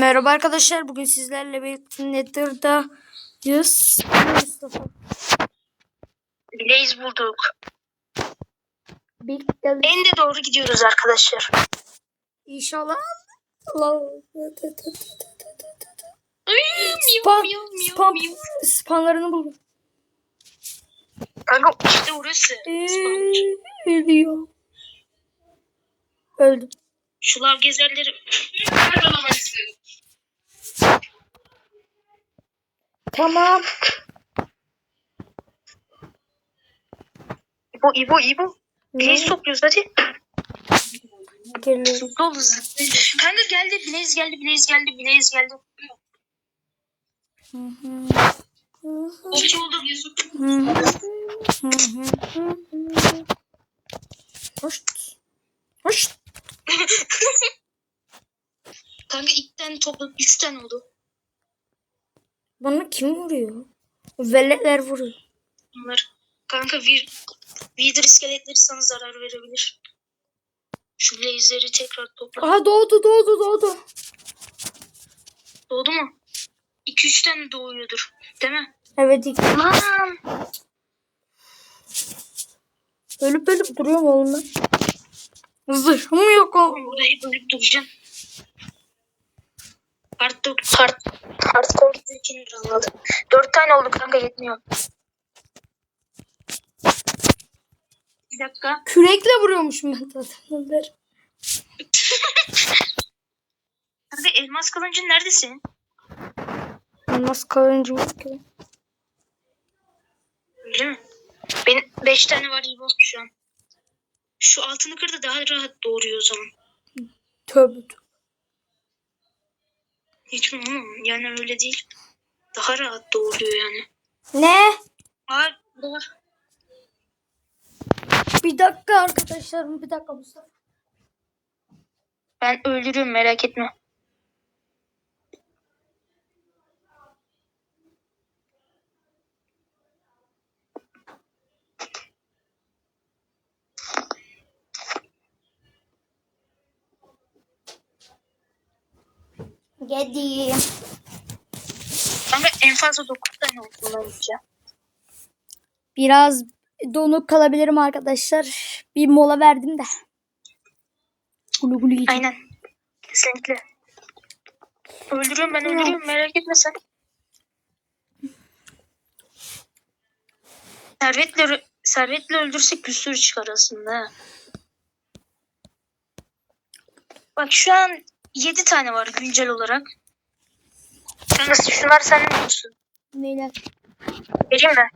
Merhaba arkadaşlar. Bugün sizlerle birlikte Nether'dayız. Mustafa. Blaze bulduk. En de doğru gidiyoruz arkadaşlar. inşallah. Spam, miyav. spamlarını buldum. Kanka işte orası. Ee, Ölüyor. Öldüm. Şu lav gezerleri. Tamam. İbo İbo İbo. Blaze topluyoruz hadi. Geliyorum. Dolu Kanka geldi Blaze geldi Blaze geldi Blaze geldi. Hı hı. İki oldu. Hı. Hoş. Hoş. Kanka ilk tane topladık. Üç tane oldu. Bana kim vuruyor? Veletler vuruyor. Bunlar. Kanka bir Wither iskeletleri sana zarar verebilir. Şu Blaze'leri tekrar topla. Aha doğdu doğdu doğdu. Doğdu mu? 2-3 tane doğuyordur. Değil mi? Evet ilk. Lan! Ölüp ölüp duruyorum oğlum ben. Zırhım yok o. Burada hep ölüp duracağım. Part 4, part, hardcore zevkini anladım. 4 tane oldu kanka yetmiyor. Bir dakika. Kürekle vuruyormuşum ben zaten. Kanka elmas kılıncın neredesin? Nasıl kalıncı yok ki? Öyle mi? Benim 5 tane var İbo şu an. Şu altını kır da daha rahat doğuruyor o zaman. Tövbe tövbe. Hiç mi oğlum? Yani öyle değil. Daha rahat doğuruyor yani. Ne? Burada var. Bir dakika arkadaşlarım bir dakika Mustafa. Ben öldürüyorum merak etme. Geldim. Kanka en fazla 9 tane olabileceğim. Biraz donuk kalabilirim arkadaşlar. Bir mola verdim de. Gulu gulu yiyeceğim. Aynen. Kesinlikle. Öldürüyorum ben öldürüyorum merak etme sen. Servetle, servetle öldürsek bir sürü çıkar aslında. ha. Bak şu an 7 tane var güncel olarak. Kanka şunlar senin mi olsun? Neler? Vereyim mi?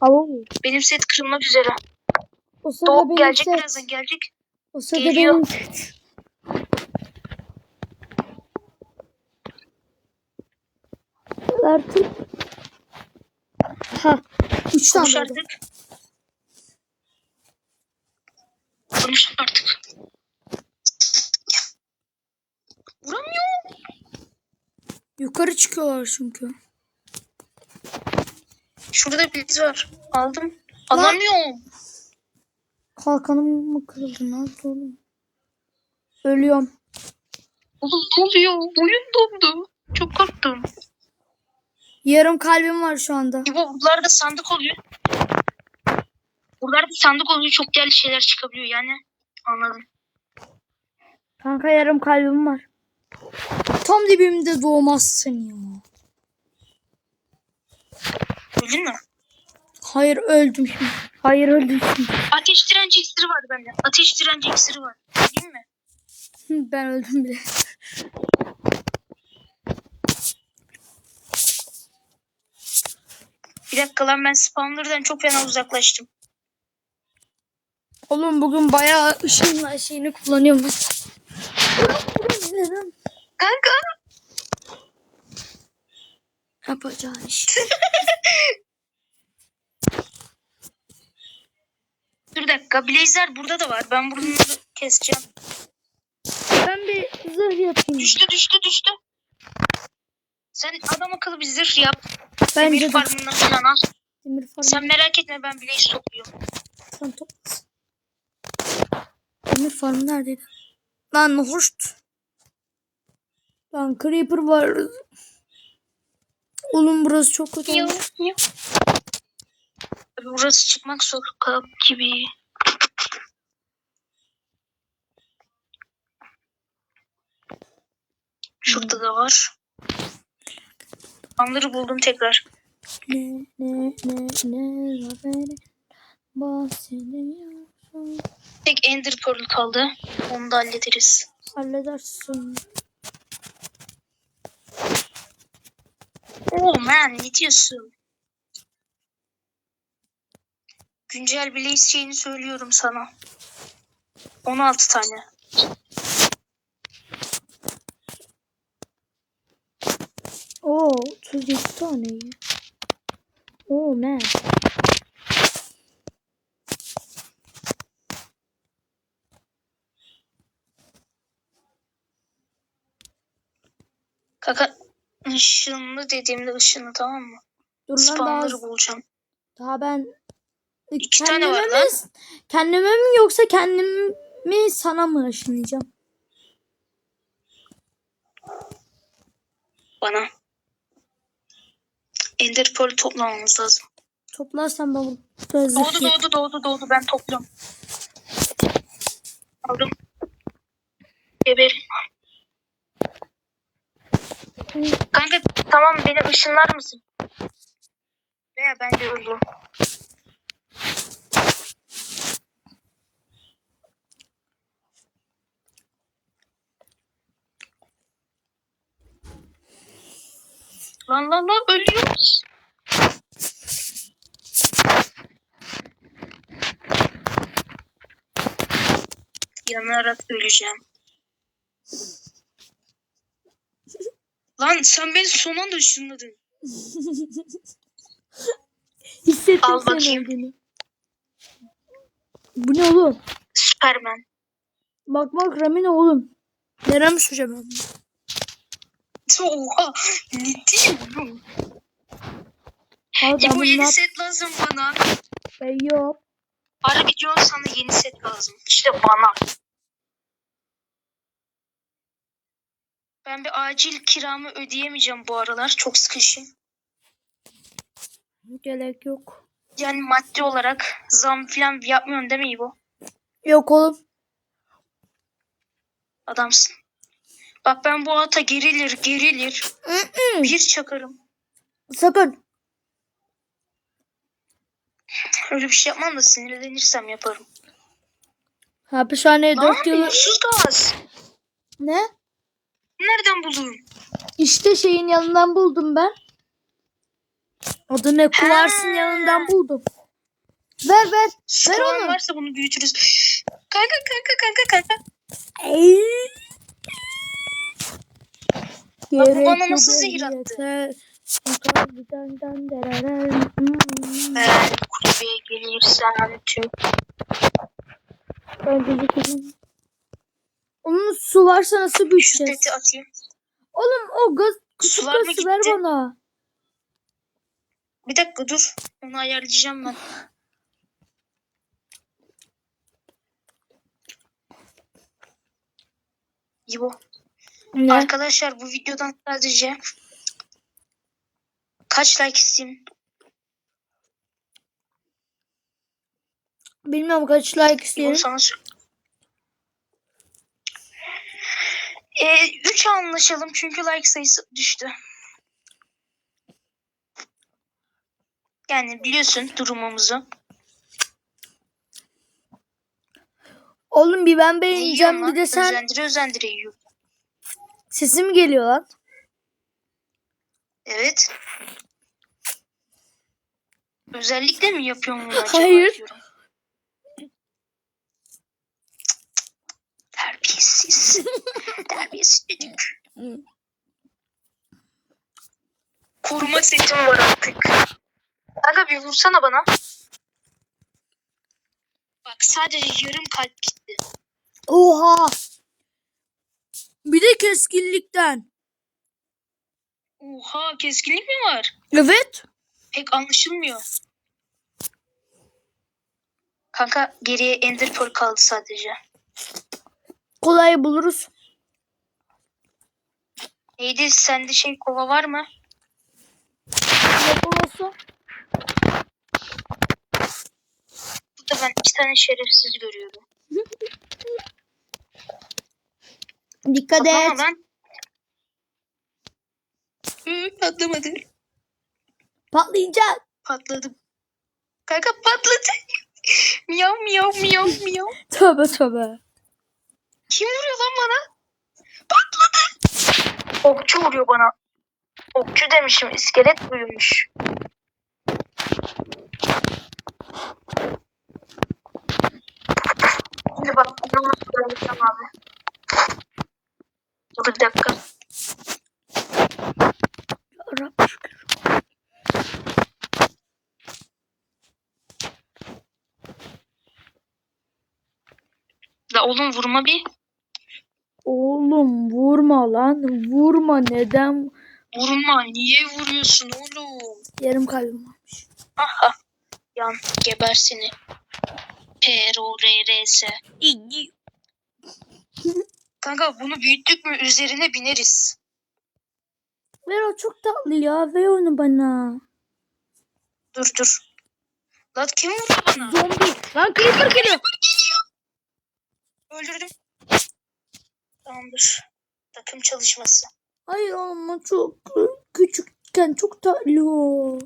Hava Benim set kırılmak üzere. O sırada Doğup benim gelecek set. birazdan gelecek. O sırada Geliyor. benim set. Artık. Ha. Üç Konuş tane artık. Konuş artık. Yukarı çıkıyorlar çünkü. Şurada bir iz var. Aldım. Alamıyorum. Kalkanım mı kırıldı? Ne oldu oğlum? Ölüyorum. Oğlum ne oluyor? Oyun dondu. Çok korktum. Yarım kalbim var şu anda. İbo buralarda sandık oluyor. Buralarda sandık oluyor. Çok değerli şeyler çıkabiliyor yani. Anladım. Kanka yarım kalbim var. Tam dibimde doğmazsın ya. Öldün mü? Hayır öldüm şimdi. Hayır öldüm şimdi. Ateş direnci iksiri var bende. Ateş direnci iksiri var. Değil mi? Ben öldüm bile. Bir dakika lan ben spawner'dan çok fena uzaklaştım. Oğlum bugün bayağı ışınla şeyini kullanıyorum. Neden? Kanka. Yapacağın iş. Dur dakika. Blazer burada da var. Ben bunları keseceğim. Ben bir zırh yapayım. Düştü düştü düştü. Sen adam akıllı bir zırh yap. Bence Demir de. farmından falan al. Demir farm. Sen merak etme ben Blaze topluyorum. Sen toplasın. Demir farm neredeydi? Lan hoşt. Lan Creeper var. Oğlum burası çok kötü. Yok yok. Burası çıkmak zor kap gibi. Şurada da var. Anları buldum tekrar. Ne ne ne ne haberi bahsediyorsun. Tek Ender Pearl kaldı. Onu da hallederiz. Halledersin. Oh man ne diyorsun? Güncel Blaze şeyini söylüyorum sana. 16 tane. Oo 37 tane. Oo man. Kaka ışınlı dediğimde ışınlı tamam mı? Dur lan daha, Spawnları bulacağım. daha ben İki tane var mi, lan. kendime mi yoksa kendimi sana mı ışınlayacağım? Bana. Ender Pearl toplamamız lazım. Toplarsan zırh Doğdu yap- doğdu doğdu doğdu ben topluyorum. Aldım. Geberim. Kanka tamam beni ışınlar mısın? Veya ben de öldüm. Lan lan lan ölüyoruz. Yanarak öleceğim. Lan sen beni son anda ışınladın. Hissettim Al senin bakayım. Bu ne oğlum? Süpermen. Bak bak Rami ne oğlum? Nerem süreceğim ben? Oha. Ne diyeyim oğlum? Ben bu yeni bunlar set lazım bana. ben yok. Harbi diyor sana yeni set lazım. İşte bana. Ben bir acil kiramı ödeyemeyeceğim bu aralar. Çok sıkışım. Gerek yok. Yani maddi olarak zam falan yapmıyorsun değil mi bu? Yok oğlum. Adamsın. Bak ben bu ata gerilir gerilir. Bir çakarım. Sakın. Öyle bir şey yapmam da sinirlenirsem yaparım. Hapishaneye Lan 4 yıl... gaz. Ne? Nereden buldun? İşte şeyin yanından buldum ben. Adı ne? Kuvarsın yanından buldum. Ver ver. Su Ver onu. varsa bunu büyütürüz. Kanka kanka kanka kanka. Ey. Bak bu bana nasıl zehir attı? Ben kulübeye gelirsem tüm Ben gözükürüm. Onun su varsa nasıl şu büyüteceğiz? seti atayım. Oğlum o gaz küçük Sular gazı ver bana. Bir dakika dur. Onu ayarlayacağım ben. İbo. Ne? Arkadaşlar bu videodan sadece kaç like isteyeyim? Bilmiyorum kaç like isteyelim. Ee, 3 anlaşalım çünkü like sayısı düştü. Yani biliyorsun durumumuzu. Oğlum bir ben Ne beğeneceğim bir de sen Özendire özendire yiyor. sesim geliyor lan. Evet. Özellikle mi yapıyorum bunu acaba Hayır. diyorum. Terbiyesiz. Terbiyesiz çocuk. Koruma setim var artık. Kanka bir vursana bana. Bak sadece yarım kalp gitti. Oha. Bir de keskinlikten. Oha keskinlik mi var? Evet. Pek anlaşılmıyor. Kanka geriye Ender Pearl kaldı sadece. Kolay buluruz. Neydi sende şey kova var mı? Ne olsa Burada ben iki tane şerefsiz görüyorum. dikkat Patlama et. lan. Hı, patlamadı. Patlayacak. Patladı. Kanka patladı. miyav miyav miyav miyav. Tövbe tövbe. Kim vuruyor lan bana? Patladı. Okçu vuruyor bana. Okçu demişim. iskelet buymuş. Şimdi bak bunu nasıl abi. Dur bir dakika. Şükür. La oğlum vurma bir. Oğlum vurma lan. Vurma neden? Vurma. Niye vuruyorsun oğlum? Yarım kalbim varmış. Aha. Yan geber seni. P-R-O-R-R-S. Kanka bunu büyüttük mü üzerine bineriz. Ver o çok tatlı ya. Ver onu bana. Dur dur. Lan kim vuruyor bana? Zombi. Lan creeper geliyor. Öldürdüm. Tamamdır. Takım çalışması. Hayır ama çok küçükken çok tatlı o.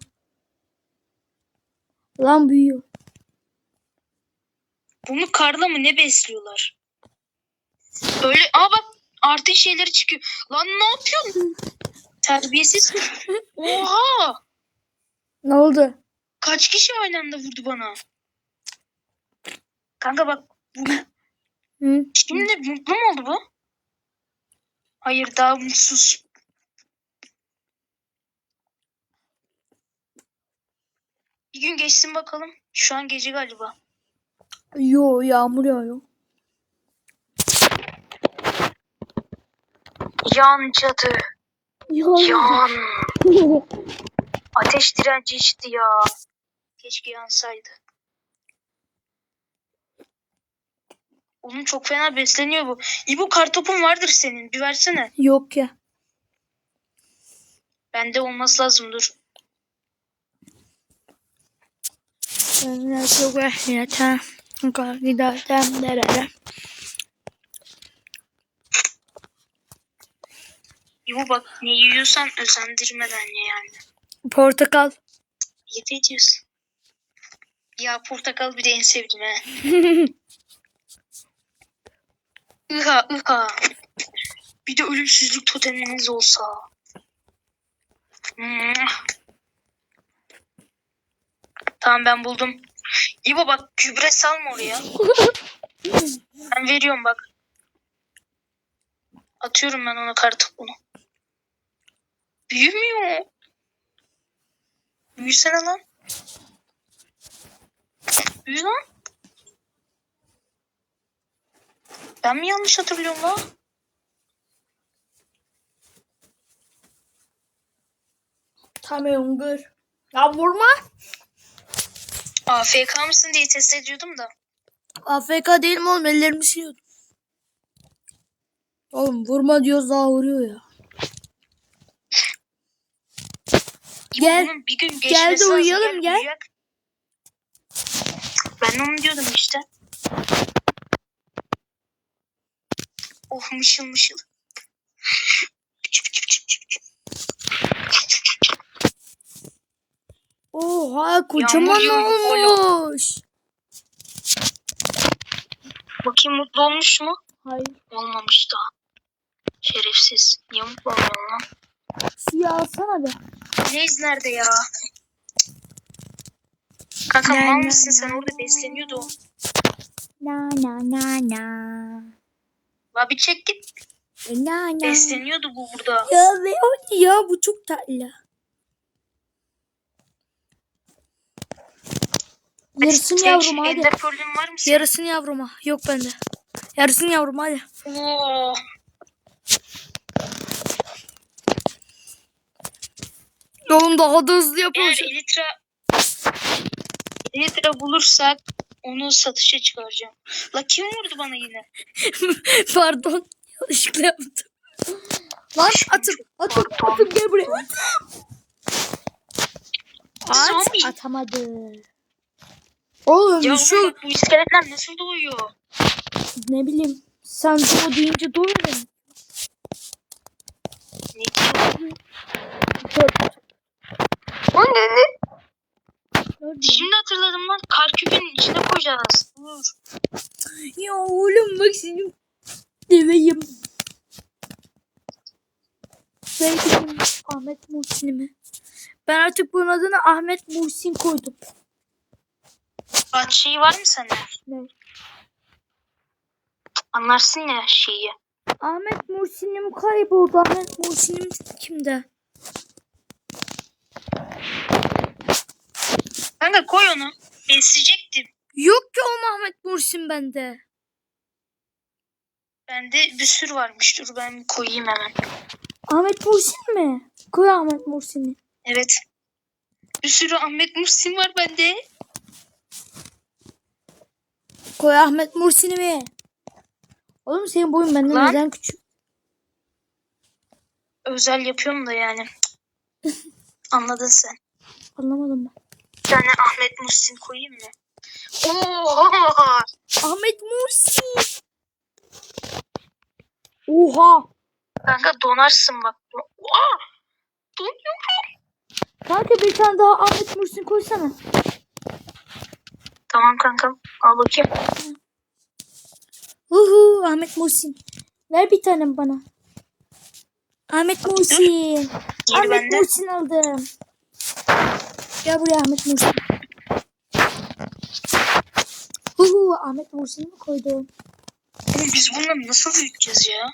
Lan büyüyor. Bunu karla mı ne besliyorlar? Öyle aa bak artı şeyleri çıkıyor. Lan ne yapıyorsun? Terbiyesiz. Oha! Ne oldu? Kaç kişi aynı anda vurdu bana? Kanka bak bu Hı? Şimdi mutlu mu oldu bu? Hayır daha mutsuz. Bir gün geçsin bakalım. Şu an gece galiba. Yo yağmur yağıyor. Yan cadı. Yağmur. Yan. Ateş direnci içti ya. Keşke yansaydı. Oğlum çok fena besleniyor bu. İbo kartopun vardır senin. Bir versene. Yok ya. Bende olması lazım dur. Çok ehliyete. Giderden nereye? İbo bak ne yiyorsan özendirmeden ye yani. Portakal. Ayıp ediyorsun. Ya portakal bir de en sevdiğim he. Iha ıha. Bir de ölümsüzlük toteminiz olsa. Hmm. Tamam ben buldum. İbo bak gübre salma oraya. ben veriyorum bak. Atıyorum ben ona kartı bunu. Büyümüyor. Büyüsene lan. Büyü lan. Ben mi yanlış hatırlıyorum lan? Tamam gır. Ya vurma. AFK mısın diye test ediyordum da. AFK değilim oğlum ellerimi siliyordu. Oğlum vurma diyoruz daha vuruyor ya. Gel. Bir gün Gel de uyuyalım, gel. uyuyak. Ben onu diyordum işte. Oh mışıl mışıl. Oha kocaman olmuş. Bakayım mutlu olmuş mu? Hayır. Olmamış daha. Şerefsiz. Niye mutlu olmuyor lan? Siyah alsana be. Reis nerede ya? Kanka mal mısın sen orada besleniyordu o. Na na na na. La bir çek git. Na na. Besleniyordu bu burada. Ya ve o ya bu çok tatlı. Yarısını Tek yavrum hadi. Ender Pearl'ün var mı? senin? Yarısını yavruma. Yok bende. Yarısını yavrum hadi. Oo. Oğlum daha da hızlı Eğer yapıyoruz. Elytra Elytra bulursak onu satışa çıkaracağım. La kim vurdu bana yine? Pardon. Yanlışlıkla yaptım. Lan atım atım atım gel buraya. At Zombi. atamadı. Oğlum Ya şu oğlum bak bu iskeletler nasıl doğuyor? ne bileyim sen doğu deyince doğru mu? Ne diyor? O ne. Şimdi hatırladım lan. Kar küpünün içine koyacağız. Dur. Ya oğlum bak senin deveyim. Ben benim Ahmet Muhsin'imi. Ben artık bunun adını Ahmet Muhsin koydum. Bak şeyi var mı sende? Ne? Anlarsın ya şeyi. Ahmet Muhsin'im kayboldu. Ahmet Muhsin'im kimde? Kanka koy onu. Besleyecektim. Yok ki o Ahmet Muhsin bende. Bende bir sürü varmış. Dur ben koyayım hemen. Ahmet Muhsin mi? Koy Ahmet Muhsin'i. Evet. Bir sürü Ahmet Muhsin var bende. Koy Ahmet Muhsin'i mi? Oğlum senin boyun benden Lan. neden küçük? Özel yapıyorum da yani. Anladın sen. Anlamadım ben. Tane Ahmet Muhsin koyayım mı? Oha! Ahmet Muhsin. Oha. Kanka donarsın bak. Oha! Donuyorum. Kanka bir tane daha Ahmet Muhsin koysana. Tamam kankam. Al bakayım. Uhu Ahmet Muhsin. Ver bir tane bana. Ahmet Muhsin. Ahmet bende. Muhsin aldım. Gel buraya Ahmet Muhsin. Uhu Ahmet Muhsin'i mi koydum? Oğlum biz bunları nasıl büyüteceğiz ya?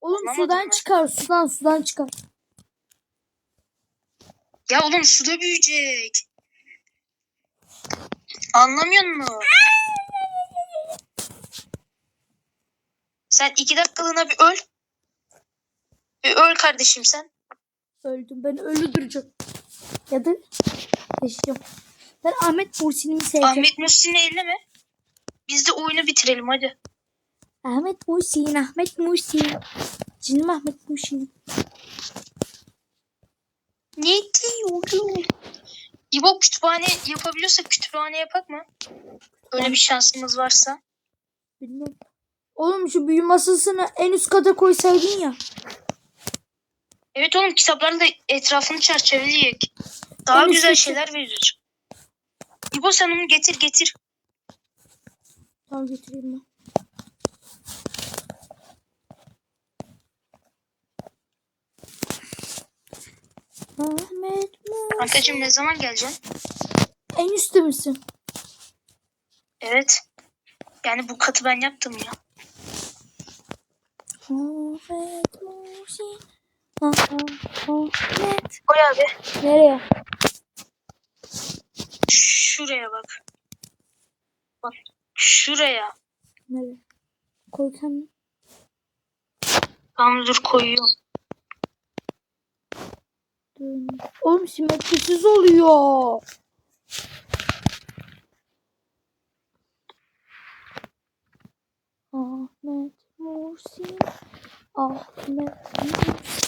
Oğlum Anlamadım sudan ben. çıkar sudan sudan çıkar. Ya oğlum suda büyüyecek. Anlamıyor musun? Sen iki dakikalığına bir öl. Bir öl kardeşim sen. Öldüm ben ölü duracağım. Ya da yaşayacağım. Ben Ahmet Muhsin'imi seveceğim. Ahmet Muhsin'i elleme. Biz de oyunu bitirelim hadi. Ahmet Muhsin, Ahmet Muhsin. Canım Ahmet Muhsin. Ne diyorum? İbo kütüphane yapabiliyorsak kütüphane yapak mı? Öyle bir şansımız varsa. Bilmem. Oğlum şu büyü masasını en üst kata koysaydın ya. Evet oğlum kitapların da etrafını çerçeveleyek. Daha En güzel şeyler verir. İbo sen onu getir getir. Tamam getireyim ben. Ahmet. Kankacığım ne zaman geleceksin? En üstte misin? Evet. Yani bu katı ben yaptım ya. Ahmet Muhsin. Ahmet. Koy abi. Nereye? Şuraya bak. Bak. Şuraya. Nereye? Koy kendini. Tamam dur koyuyorum. Oğlum simetrisiz oluyor. Ahmet Muhsin. Ahmet Muhsin.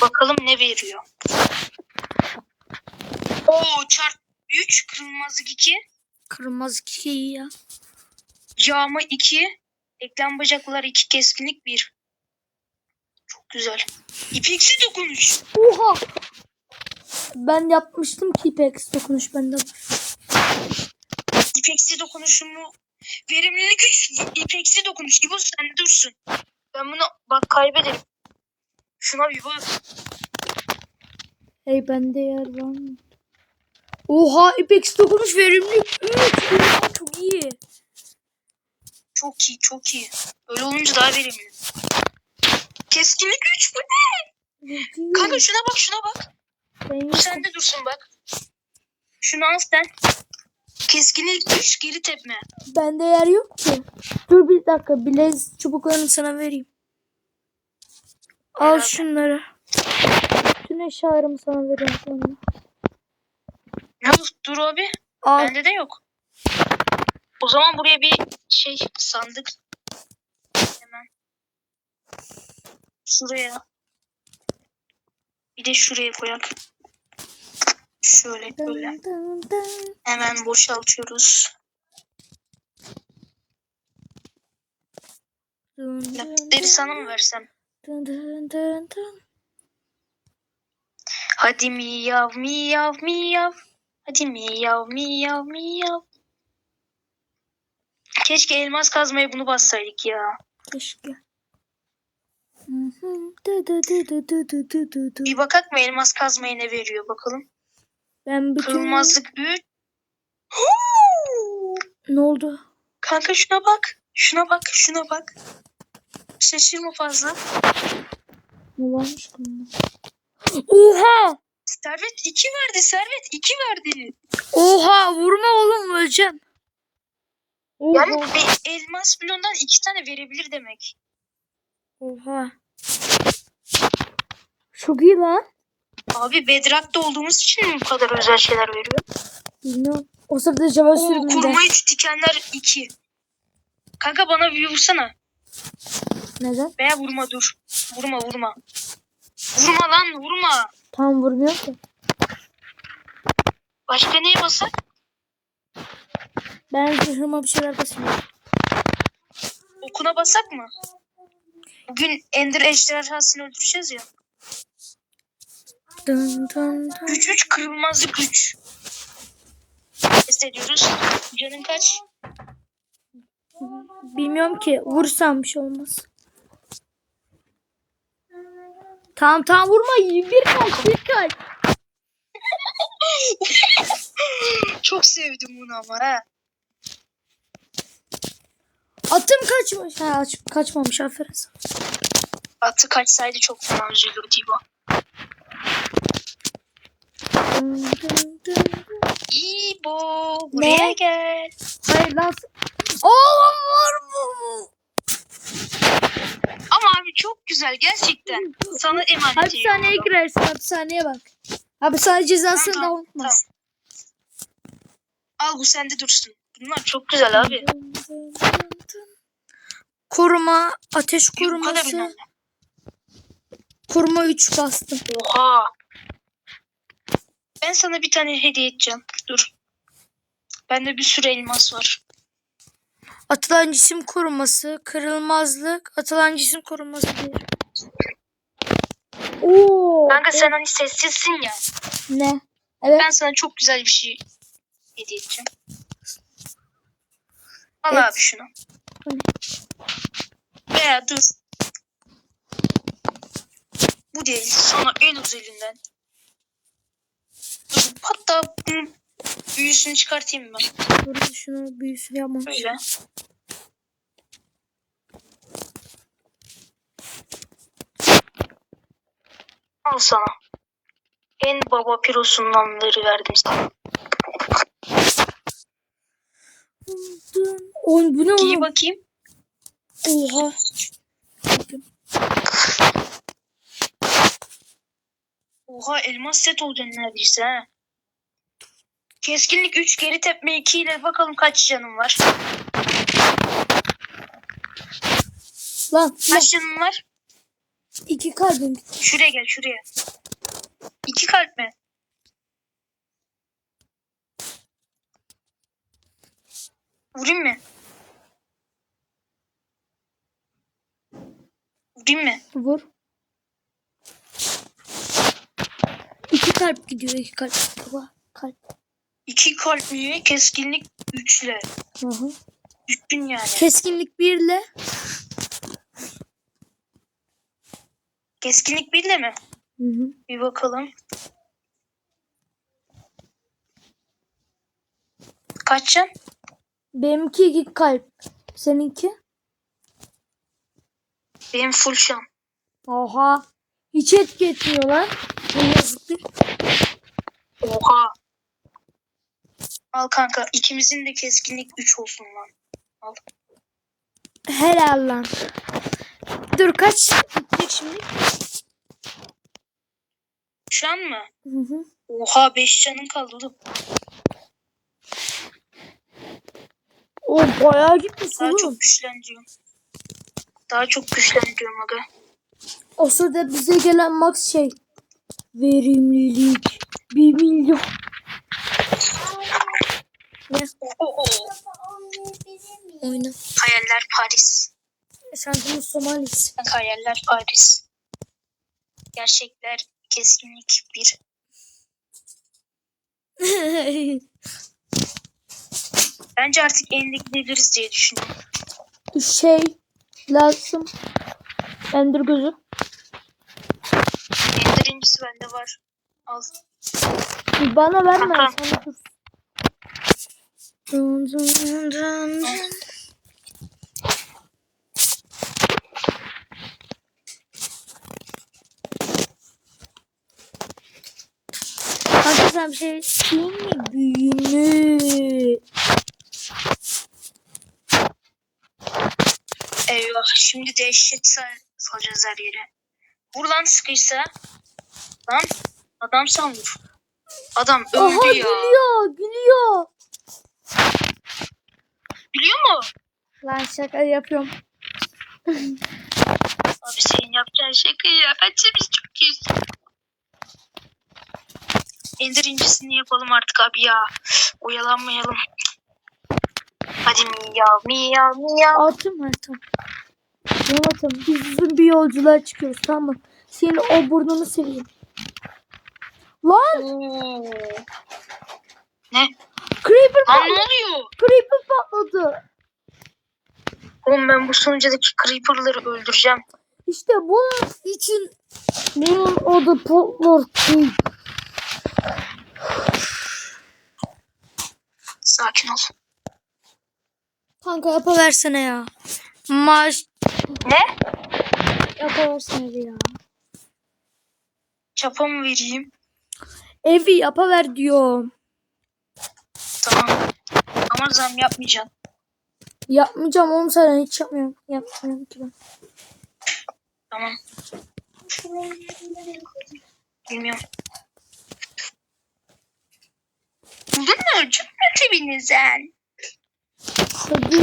Bakalım ne veriyor. Oo çarp 3 kırılmazlık 2. Kırmızı çiçeği ya. Yağma 2. Eklem bacaklar 2 keskinlik 1. Çok güzel. İpeksi dokunuş. Oha. Ben yapmıştım ki Ipex dokunuş bende var. İpeksi dokunuşumu verimlilik 3 ipeksi dokunuş gibi sen dursun. Ben bunu bak kaybederim. Şuna bir bak. Hey bende yer var mı? Oha Ipex dokunuş verimli. Üç. Çok iyi. Çok iyi çok iyi. Öyle olunca daha verimli. Keskinlik 3 bu ne? Kanka şuna bak şuna bak. Ben Bu sende dursun bak. Şunu al sen. Keskinlik 3 geri tepme. Bende yer yok ki. Dur bir dakika. Bilez çubuklarını sana vereyim. Al şunları. Bütün eşyalarımı sana veriyorum sonra. Ne dur abi? Al. Bende de yok. O zaman buraya bir şey sandık. Hemen. Şuraya. Bir de şuraya koyak. Şöyle böyle. Dın dın dın. Hemen boşaltıyoruz. Dın dın Lapikleri sana mı versem? Dın dın dın dın. Hadi miyav miyav miyav. Hadi miyav miyav miyav. Keşke elmas kazmaya bunu bassaydık ya. Keşke. Bir bakak mı elmas kazmaya ne veriyor bakalım. Ben bütün... Kırılmazlık 3. ne oldu? Kanka şuna bak. Şuna bak. Şuna bak. Şaşırma fazla. Ne varmış bunda? Oha! Servet 2 verdi. Servet 2 verdi. Oha! Vurma oğlum öleceğim. Oha! Yani bir elmas bloğundan 2 tane verebilir demek. Oha. Çok iyi lan. Abi Bedrock'ta olduğumuz için mi bu kadar özel şeyler veriyor? Bilmiyorum. O sırada Java sürümünde. kurma 3 dikenler 2. Kanka bana bir vursana. Neden? Veya vurma dur. Vurma vurma. Vurma lan vurma. Tam vurmuyor ki. Başka neye basak? Ben zırhıma bir şeyler basıyorum. Okuna basak mı? Bugün Ender ejderhasını öldüreceğiz ya. Dın dın dın. 3 3 kırılmazlık güç. Test ediyoruz. Canın kaç? Bilmiyorum ki. Vursam bir şey olmaz. Tamam tamam vurma. Bir kaç bir kaç. Çok sevdim bunu ama ha. Atım kaçmış. Ha aç, kaçmamış aferin sana. Atı kaçsaydı çok fena üzülürdü dın. İbo buraya Ne? gel. Hayır lan. Oğlum var mı? Ama abi çok güzel gerçekten. Sana emanet Hapishaneye girersin hapishaneye bak. Hapishane cezasını da Tamam, unutma. tamam. Al bu sende dursun. Bunlar çok güzel abi. Koruma, ateş koruması. Koruma 3 bastım. Oha. Ben sana bir tane hediye edeceğim. Dur. Bende bir sürü elmas var. Atılan cisim koruması, kırılmazlık, atılan cisim koruması bir. Oo. Kanka sen hani sessizsin ya. Ne? Evet. Ben sana çok güzel bir şey hediye edeceğim. Al Evet. abi şunu. Veya dur. Bu değil. Sana en özelinden. Dur, hatta büyüsünü çıkartayım ben. Dur şunu büyüsünü yapmam. Böyle. Al sana. En baba pirosundanları verdim sana. Oğlum bu ne Giy bakayım. Oha. Oha elmas set olacaksın neredeyse ha. Keskinlik 3 geri tepme 2 ile bakalım kaç canım var. Lan, Kaç canım var? iki kalbim. Şuraya gel şuraya. 2 kalp mi? Vurayım mı? Vurayım mı? Vur. İki kalp gidiyor iki kalp. Baba kalp. 2 kalp mi? Keskinlik 3 ile. Hı hı. Düştün yani. Keskinlik birle. Keskinlik 1 ile mi? Hı hı. Bir bakalım. Kaç can? Benimki iki kalp. Seninki? Benim full can. Oha. Hiç etki etmiyor lan. Ne. Oha. Al kanka ikimizin de keskinlik 3 olsun lan. Al. Helal lan. Dur kaç gidecek şimdi? Şu an mı? Hı hı. Oha 5 canın kaldı oğlum. O bayağı gitmiş Daha oğlum. çok güçlendiriyorum. Daha çok güçlendiriyorum aga. O sırada bize gelen max şey. Verimlilik. 1 milyon. Oyna. Hayaller Paris. Şansımız Somalis. Hayaller Paris. Gerçekler keskinlik bir. Bence artık eninde gidebiliriz diye düşünüyorum. şey lazım. Ender gözü. Ender incisi bende var. Al. Bana verme. Sana dur. Dun dun dun dun. Sen bir şey isteyeyim mi? Büyünü. Eyvah şimdi dehşet sal- salacağız her yere. Vur lan sıkıysa. Lan adam vur. Adam öldü Aha ya. gülüyor gülüyor. Biliyor mu? Lan şaka yapıyorum. Abi senin yapacağın şaka ya. Bence biz çok iyiyiz. Ender incisini yapalım artık abi ya. Oyalanmayalım. Hadi miyav miyav miyav. Var tamam. Yonatım biz uzun bir yolculuğa çıkıyoruz tamam mı? Senin o burnunu seveyim. Lan Oo. Ne? Creeper Lan patladı. ne oluyor? Creeper patladı. Oğlum ben bu sunucudaki creeper'ları öldüreceğim. İşte bunun için bunun adı patlar. Sakin ol. Kanka yapıversene ya. Maaş Ne? yapıversene bir ya. Çapa mı vereyim? Evi yapıver diyorum. Ama zam yapmayacağım. Yapmayacağım oğlum sana hiç yapmıyorum. Yapmıyorum ki ben. Tamam. Bilmiyorum. Buldun mu? Çok mutluydun Hadi.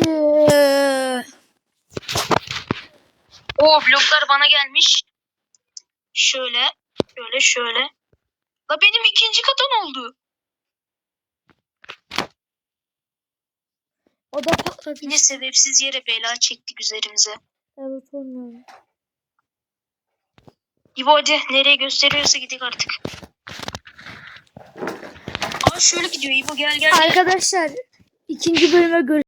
O bloklar bana gelmiş. Şöyle, şöyle, şöyle. La benim ikinci katan oldu. O da patladı. Yine sebepsiz yere bela çektik üzerimize. Evet olmuyor. İbo hadi nereye gösteriyorsa gidelim artık. Aa şöyle gidiyor İbo gel gel. gel. Arkadaşlar ikinci bölüme göre